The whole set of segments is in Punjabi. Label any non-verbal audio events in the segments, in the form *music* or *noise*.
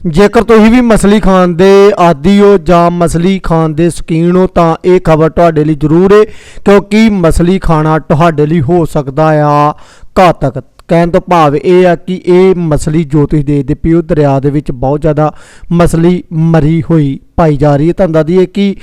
ਜੇਕਰ ਤੁਸੀਂ ਵੀ ਮਛਲੀ ਖਾਣ ਦੇ ਆਦੀ ਹੋ ਜਾਂ ਮਛਲੀ ਖਾਣ ਦੇ ਸ਼ੌਕੀਨ ਹੋ, ਤਾਂ ਇਹ ਖਬਰ ਤੁਹਾਡੇ ਲਈ ਜ਼ਰੂਰ ਹੈ ਕਿਉਂਕਿ ਮਛਲੀ ਖਾਣਾ ਤੁਹਾਡੇ ਲਈ ਹੋ ਸਕਦਾ ਆ ਘਾਤਕ। ਕਹਿਣ ਤੋਂ ਭਾਵ ਇਹ ਆ ਕਿ ਇਹ ਮਛਲੀ ਜੋ ਤੁਸੀਂ ਦੇਖਦੇ ਪਿਓ ਦਰਿਆ ਦੇ ਵਿੱਚ ਬਹੁਤ ਜ਼ਿਆਦਾ ਮਛਲੀ ਮਰੀ ਹੋਈ ਪਾਈ ਜਾ ਰਹੀ ਹੈ। ਤੁਹਾਨੂੰ ਦੱਸਦੀ ਹੈ ਕਿ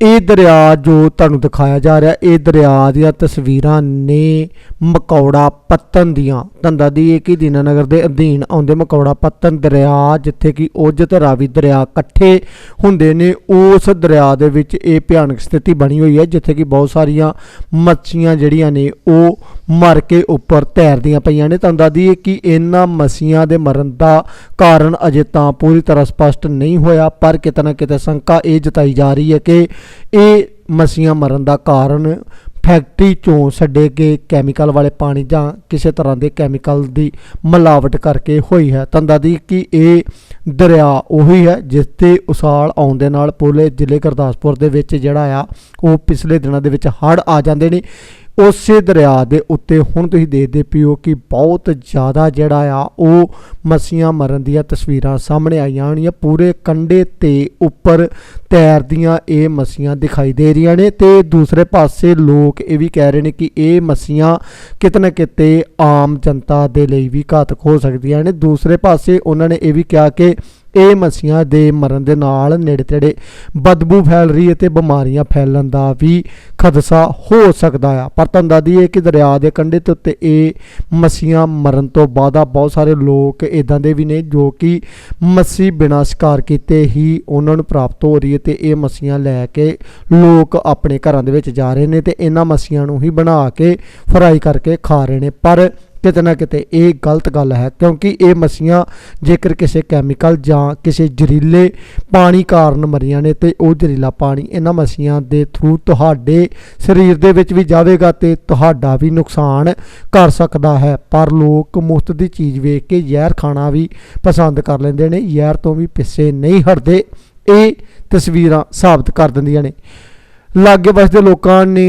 ਇਹ ਦਰਿਆ ਜੋ ਤੁਹਾਨੂੰ ਦਿਖਾਇਆ ਜਾ ਰਿਹਾ, ਇਹ ਦਰਿਆ ਦੀਆਂ ਤਸਵੀਰਾਂ ਨੇ ਮਕੌੜਾ ਪੱਤਨ ਦੀਆਂ। ਧੰਦਾ ਦੀ ਇਹ ਕਿ ਦੀਨਾਨਗਰ ਦੇ ਅਧੀਨ ਆਉਂਦੇ ਮਕੌੜਾ ਪੱਤਨ ਦਰਿਆ, ਜਿੱਥੇ ਕਿ ਉਜ ਤੇ ਰਾਵੀ ਦਰਿਆ ਇਕੱਠੇ ਹੁੰਦੇ ਨੇ, ਉਸ ਦਰਿਆ ਦੇ ਵਿੱਚ ਇਹ ਭਿਆਨਕ ਸਥਿਤੀ ਬਣੀ ਹੋਈ ਹੈ, ਜਿੱਥੇ ਕਿ ਬਹੁਤ ਸਾਰੀਆਂ ਮੱਛੀਆਂ ਜਿਹੜੀਆਂ ਨੇ ਉਹ ਮਰ ਕੇ ਉੱਪਰ ਤੈਰਦੀਆਂ ਪਈਆਂ ਨੇ। ਤੁਹਾਨੂੰ ਦੱਸ ਦਈਏ ਕਿ ਇਹਨਾਂ ਮੱਛੀਆਂ ਦੇ ਮਰਨ ਦਾ ਕਾਰਨ ਅਜੇ ਤਾਂ ਪੂਰੀ ਤਰ੍ਹਾਂ ਸਪਸ਼ਟ ਨਹੀਂ ਹੋਇਆ, ਪਰ ਕਿਤੇ ਨਾ ਕਿਤੇ ਸ਼ੰਕਾ ਇਹ ਜਤਾਈ ਜਾ ਰਹੀ ਹੈ ਕਿ ਇਹ ਮੱਛੀਆਂ ਮਰਨ ਦਾ ਕਾਰਨ ਫੈਕਟਰੀ ਚੋਂ ਛੱਡੇ ਗਏ ਕੈਮੀਕਲ ਵਾਲੇ ਪਾਣੀ ਜਾਂ ਕਿਸੇ ਤਰ੍ਹਾਂ ਦੇ ਕੈਮੀਕਲ ਦੀ ਮਿਲਾਵਟ ਕਰਕੇ ਹੋਈ ਹੈ। ਤਾਂ ਦੱਸਦੀ ਕਿ ਇਹ ਦਰਿਆ ਉਹੀ ਹੈ ਜਿਸ ਤੇ ਉਸਾਲ ਆਉਣ ਦੇ ਨਾਲ ਪੂਰੇ ਜ਼ਿਲ੍ਹੇ ਗੁਰਦਾਸਪੁਰ ਦੇ ਵਿੱਚ ਜਿਹੜਾ ਆ, ਉਹ ਪਿਛਲੇ ਦਿਨਾਂ ਦੇ ਵਿੱਚ ਹੜ੍ਹ ਆ ਜਾਂਦੇ ਨੇ। ਉਸੇ ਦਰਿਆ ਦੇ ਉੱਤੇ ਹੁਣ ਤੁਸੀਂ ਦੇਖਦੇ ਪਿਓ ਕਿ ਬਹੁਤ ਜ਼ਿਆਦਾ ਜਿਹੜਾ ਆ, ਉਹ ਮੱਛੀਆਂ ਮਰਨ ਦੀਆਂ ਤਸਵੀਰਾਂ ਸਾਹਮਣੇ ਆਈਆਂ ਹੋਣੀਆਂ। ਪੂਰੇ ਕੰਡੇ ਤੇ ਉੱਪਰ ਤੈਰਦੀਆਂ ਇਹ ਮੱਛੀਆਂ ਦਿਖਾਈ ਦੇ ਰਹੀਆਂ ਨੇ ਤੇ ਦੂਸਰੇ ਪਾਸੇ ਲੋਕ ਇਹ ਵੀ ਕਹਿ ਰਹੇ ਨੇ ਕਿ ਇਹ ਮੱਛੀਆਂ ਕਿਤੇ ਨਾ ਕਿਤੇ ਆਮ ਜਨਤਾ ਦੇ ਲਈ ਵੀ ਘਾਤਕ ਹੋ ਸਕਦੀਆਂ ਨੇ। ਦੂਸਰੇ ਪਾਸੇ ਉਹਨਾਂ ਨੇ ਇਹ ਵੀ ਕਿਹਾ ਕਿ ਇਹ ਮੱਛੀਆਂ ਦੇ ਮਰਨ ਦੇ ਨਾਲ ਨੇੜੇ ਤੇੜੇ ਬਦਬੂ ਫੈਲ ਰਹੀ ਹੈ ਤੇ ਬਿਮਾਰੀਆਂ ਫੈਲਣ ਦਾ ਵੀ ਖਦਸ਼ਾ ਹੋ ਸਕਦਾ ਆ। ਪਰ ਤੁਹਾਨੂੰ ਦੱਸ ਦਈਏ ਕਿ ਦਰਿਆ ਦੇ ਕੰਢੇ ਤੇ ਉੱਤੇ ਇਹ ਮੱਛੀਆਂ ਮਰਨ ਤੋਂ ਬਾਅਦ ਆ। ਬਹੁਤ ਸਾਰੇ ਲੋਕ ਇਦਾਂ ਦੇ ਵੀ ਨੇ ਜੋ ਕਿ ਮੱਛੀ ਬਿਨਾਂ ਸ਼ਿਕਾਰ ਕੀਤੇ ਹੀ ਉਹਨਾਂ ਨੂੰ ਪ੍ਰਾਪਤ ਹੋ ਰਹੀ ਹੈ ਤੇ ਇਹ ਮੱਛੀਆਂ ਲੈ ਕੇ ਲੋਕ ਆਪਣੇ ਘਰਾਂ ਦੇ ਵਿੱਚ ਜਾ ਰਹੇ ਨੇ ਤੇ ਇਹਨਾਂ ਮੱਛੀਆਂ ਨੂੰ ਹੀ ਬਣਾ ਕੇ ਫਰਾਈ ਕਰਕੇ ਖਾ ਰਹੇ ਨੇ। ਪਰ ਕਿਤੇ ਨਾ ਕਿਤੇ ਇਹ ਗਲਤ ਗੱਲ ਹੈ, ਕਿਉਂਕਿ ਇਹ ਮੱਛੀਆਂ ਜੇਕਰ ਕਿਸੇ ਕੈਮੀਕਲ ਜਾਂ ਕਿਸੇ ਜ਼ਹਿਰੀਲੇ ਪਾਣੀ ਕਾਰਨ ਮਰੀਆਂ ਨੇ ਤੇ ਉਹ ਜ਼ਹਿਰੀਲਾ ਪਾਣੀ ਇਹਨਾਂ ਮੱਛੀਆਂ ਦੇ ਥਰੂ ਤੁਹਾਡੇ ਸਰੀਰ ਦੇ ਵਿੱਚ ਵੀ ਜਾਵੇਗਾ ਤੇ ਤੁਹਾਡਾ ਵੀ ਨੁਕਸਾਨ ਕਰ ਸਕਦਾ ਹੈ। ਪਰ ਲੋਕ ਮੁਫਤ ਦੀ ਚੀਜ਼ ਵੇਖ ਕੇ ਜ਼ਹਿਰ ਖਾਣਾ ਵੀ ਪਸੰਦ ਕਰ ਲੈਂਦੇ ਨੇ, ਜ਼ਹਿਰ ਤੋਂ ਵੀ ਪਿੱਛੇ ਨਹੀਂ ਹਟਦੇ। ਇਹ ਤਸਵੀਰਾਂ ਸਾਬਤ ਕਰ ਦਿੰਦੀਆਂ ਨੇ। ਲਾਗੇ ਵਸਦੇ ਲੋਕਾਂ ਨੇ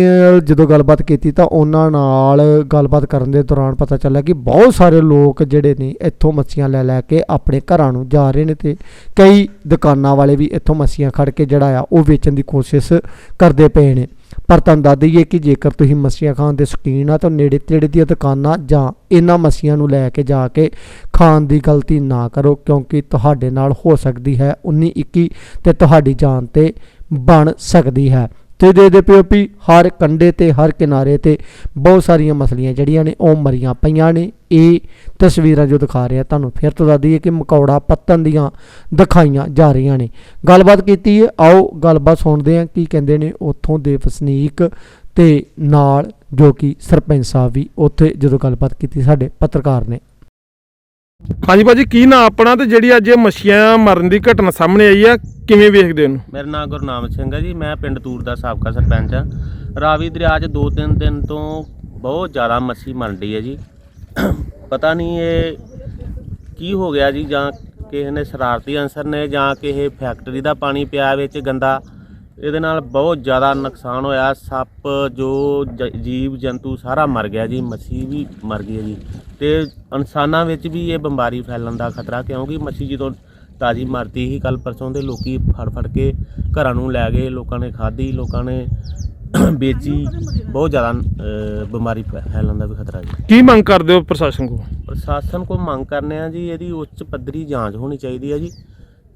ਜਦੋਂ ਗੱਲਬਾਤ ਕੀਤੀ ਤਾਂ ਉਹਨਾਂ ਨਾਲ ਗੱਲਬਾਤ ਕਰਨ ਦੇ ਦੌਰਾਨ ਪਤਾ ਚੱਲਿਆ ਕਿ ਬਹੁਤ ਸਾਰੇ ਲੋਕ ਜਿਹੜੇ ਨੇ ਇੱਥੋਂ ਮੱਛੀਆਂ ਲੈ ਲੈ ਕੇ ਆਪਣੇ ਘਰਾਂ ਨੂੰ ਜਾ ਰਹੇ ਨੇ ਤੇ ਕਈ ਦੁਕਾਨਾਂ ਵਾਲੇ ਵੀ ਇੱਥੋਂ ਮੱਛੀਆਂ ਖੜ ਕੇ ਜਿਹੜਾ ਆ ਉਹ ਵੇਚਣ ਦੀ ਕੋਸ਼ਿਸ਼ ਕਰਦੇ ਪਏ ਨੇ। ਪਰ ਤੁਹਾਨੂੰ ਦੱਸ ਦਈਏ ਕਿ ਜੇਕਰ ਤੁਸੀਂ ਮੱਛੀਆਂ ਖਾਣ ਦੇ ਸ਼ੌਕੀਨ ਆ ਤਾਂ ਨੇੜੇ ਤੇੜੇ ਦੀਆਂ ਦੁਕਾਨਾਂ ਜਾਂ ਇਹਨਾਂ ਮੱਛੀਆਂ ਨੂੰ ਲੈ ਕੇ ਜਾ ਕੇ ਖਾਣ ਦੀ ਗਲਤੀ ਨਾ ਕਰੋ ਕਿਉਂਕਿ ਤੁਹਾਡੇ ਨਾਲ ਹੋ ਸਕਦੀ ਹੈ 19 21 ਤੇ ਤੁਹਾਡੀ ਜਾਨ ਤੇ ਬਣ ਸਕਦੀ ਹੈ। ਤੇ ਦੇ ਦੇ ਪਿਓ ਵੀ ਹਰ ਕੰਡੇ ਤੇ, ਹਰ ਕਿਨਾਰੇ ਤੇ ਬਹੁਤ ਸਾਰੀਆਂ ਮਸਲੀਆਂ ਜਿਹੜੀਆਂ ਨੇ, ਉਹ ਮਰੀਆਂ ਪਈਆਂ ਨੇ। ਇਹ ਤਸਵੀਰਾਂ ਜੋ ਦਿਖਾ ਰਿਹਾ, ਤੁਹਾਨੂੰ ਫਿਰ ਤੋਂ ਦੱਸ ਦਈਏ ਕਿ ਮਕੌੜਾ ਪੱਤਨ ਦੀਆਂ ਦਿਖਾਈਆਂ ਜਾ ਰਹੀਆਂ ਨੇ। ਗੱਲਬਾਤ ਕੀਤੀ ਹੈ ਆਓ ਗੱਲਬਾਤ ਸੁਣਦੇ ਹਾਂ ਕੀ ਕਹਿੰਦੇ ਨੇ ਉੱਥੋਂ ਦੇ ਵਸਨੀਕ ਤੇ ਨਾਲ ਜੋ ਕਿ ਸਰਪੰਚ ਸਾਹਿਬ ਵੀ ਉੱਥੇ ਜਦੋਂ ਗੱਲਬਾਤ ਕੀਤੀ, ਸਾਡੇ ਪੱਤਰਕਾਰ ਨੇ। ਹਾਂਜੀ ਭਾਜੀ, ਕੀ ਨਾਂ ਆਪਣਾ ਤੇ ਜਿਹੜੀ ਅੱਜ ਇਹ ਮੱਛੀਆਂ ਮਰਨ ਦੀ ਘਟਨਾ ਸਾਹਮਣੇ ਆਈ ਆ? ਕਿਵੇਂ ਵੇਖਦੇ ਹੋ ਇਹਨੂੰ? ਮੇਰਾ ਨਾਮ ਗੁਰਨਾਮ ਸਿੰਘ ਹੈ ਜੀ, ਮੈਂ ਪਿੰਡ ਤੂਰ ਦਾ ਸਾਬਕਾ ਸਰਪੰਚ ਹਾਂ। ਰਾਵੀ ਦਰਿਆ 'ਚ ਦੋ ਤਿੰਨ ਦਿਨ ਤੋਂ ਬਹੁਤ ਜ਼ਿਆਦਾ ਮੱਛੀ ਮਰਨ ਡਈ ਹੈ ਜੀ। ਪਤਾ ਨਹੀਂ ਇਹ ਕੀ ਹੋ ਗਿਆ ਜੀ, ਜਾਂ ਕਿਸੇ ਨੇ ਸ਼ਰਾਰਤੀ ਅਨਸਰ ਨੇ ਜਾਂ ਕਿਸੇ ਫੈਕਟਰੀ ਦਾ ਪਾਣੀ ਪਿਆ ਵਿੱਚ, ਗੰਦਾ ਇਹਦੇ ਨਾਲ ਬਹੁਤ ਜ਼ਿਆਦਾ ਨੁਕਸਾਨ ਹੋਇਆ। ਸੱਪ ਜੋ ਜ- ਜੀਵ ਜੰਤੂ ਸਾਰਾ ਮਰ ਗਿਆ ਜੀ। ਮੱਛੀ ਵੀ ਮਰ ਗਈ ਹੈ ਜੀ। ਤੇ ਇਨਸਾਨਾਂ ਵਿੱਚ ਵੀ ਇਹ ਬਿਮਾਰੀ ਫੈਲਣ ਦਾ ਖਤਰਾ ਕਿਉਂਕਿ ਮੱਛੀ ਜਦੋਂ ਤਾਜੀ ਮਰਦੀ ਸੀ ਕੱਲ ਪਰਸੋਂ ਦੇ ਲੋਕੀ ਫੜ ਫੜ ਕੇ ਘਰਾਂ ਨੂੰ ਲੈ ਗਏ। ਲੋਕਾਂ ਨੇ ਖਾਧੀ ਲੋਕਾਂ ਨੇ *coughs* ਵੇਚੀ। ਬਹੁਤ ਜ਼ਿਆਦਾ ਅ, ਬਿਮਾਰੀ ਫੈ- ਫੈਲਣ ਦਾ ਵੀ ਖਤਰਾ ਜੀ। ਕੀ ਮੰਗ ਕਰਦੇ ਹੋ ਪ੍ਰਸ਼ਾਸਨ ਕੋਲ? ਪ੍ਰਸ਼ਾਸਨ ਕੋਲ ਮੰਗ ਕਰਨੇ ਆ ਜੀ ਇਹਦੀ ਉੱਚ ਪੱਧਰੀ ਜਾਂਚ ਹੋਣੀ ਚਾਹੀਦੀ ਹੈ ਜੀ।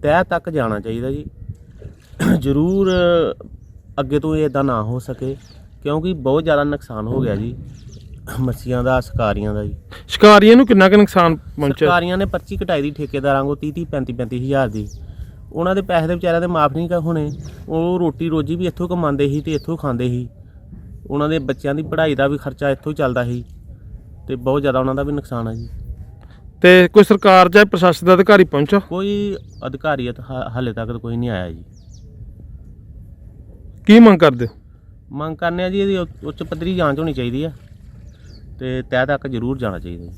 ਤਹਿ ਤੱਕ ਜਾਣਾ ਚਾਹੀਦਾ ਜੀ। ਜ਼ਰੂਰ ਅੱਗੇ ਤੋਂ ਇਦਾਂ ਨਾ ਹੋ ਸਕੇ ਕਿਉਂਕਿ ਬਹੁਤ ਜ਼ਿਆਦਾ ਨੁਕਸਾਨ ਹੋ ਗਿਆ ਜੀ। ਮੱਛੀਆਂ ਦਾ ਸ਼ਿਕਾਰੀਆਂ ਦਾ ਜੀ। ਸ਼ਿਕਾਰੀਆਂ ਨੂੰ ਕਿੰਨਾ ਕੁ ਨੁਕਸਾਨ ਪਹੁੰਚਿਆ? ਸਰਕਾਰੀਆਂ ਨੇ ਪਰਚੀ ਕਟਾਈ ਦੀ ਠੇਕੇਦਾਰਾਂ ਕੋ 30 30 35 35 ਹਜ਼ਾਰ ਦੀ। ਉਹਨਾਂ ਦੇ ਪੈਸੇ ਦੇ ਵਿਚਾਰਿਆਂ ਦੇ ਮਾਫ ਨਹੀਂ ਕਰ ਹੋਣੇ। ਉਹ ਰੋਟੀ ਰੋਜੀ ਵੀ ਇੱਥੋਂ ਕਮਾਉਂਦੇ ਸੀ ਤੇ ਇੱਥੋਂ ਖਾਂਦੇ ਸੀ। ਉਹਨਾਂ ਦੇ ਬੱਚਿਆਂ ਦੀ ਪੜ੍ਹਾਈ ਦਾ ਵੀ ਖਰਚਾ ਇੱਥੋਂ ਹੀ ਚੱਲਦਾ ਸੀ ਤੇ ਬਹੁਤ ਜ਼ਿਆਦਾ ਉਹਨਾਂ ਦਾ ਵੀ ਨੁਕਸਾਨ ਹੈ ਜੀ। ਤੇ ਕੋਈ ਸਰਕਾਰ ਜਾਂ ਪ੍ਰਸ਼ਾਸਨ ਦਾ ਅਧਿਕਾਰੀ ਪਹੁੰਚਾ ਕੋਈ ਅਧਿਕਾਰੀ ਹਾਲੇ ਤੱਕ ਕੋਈ ਨਹੀਂ ਆਇਆ ਜੀ। ਕੀ ਮੰਗ ਕਰਦੇ? ਹੋ ਮੰਗ ਕਰਨੇ ਆ ਜੀ ਇਹਦੀ ਉੱਚ- ਉੱਚ ਪੱਧਰੀ ਜਾਂਚ ਹੋਣੀ ਚਾਹੀਦੀ ਆ ਤੇ ਤਹਿ ਤੱਕ ਜ਼ਰੂਰ ਜਾਣਾ ਚਾਹੀਦਾ ਜੀ।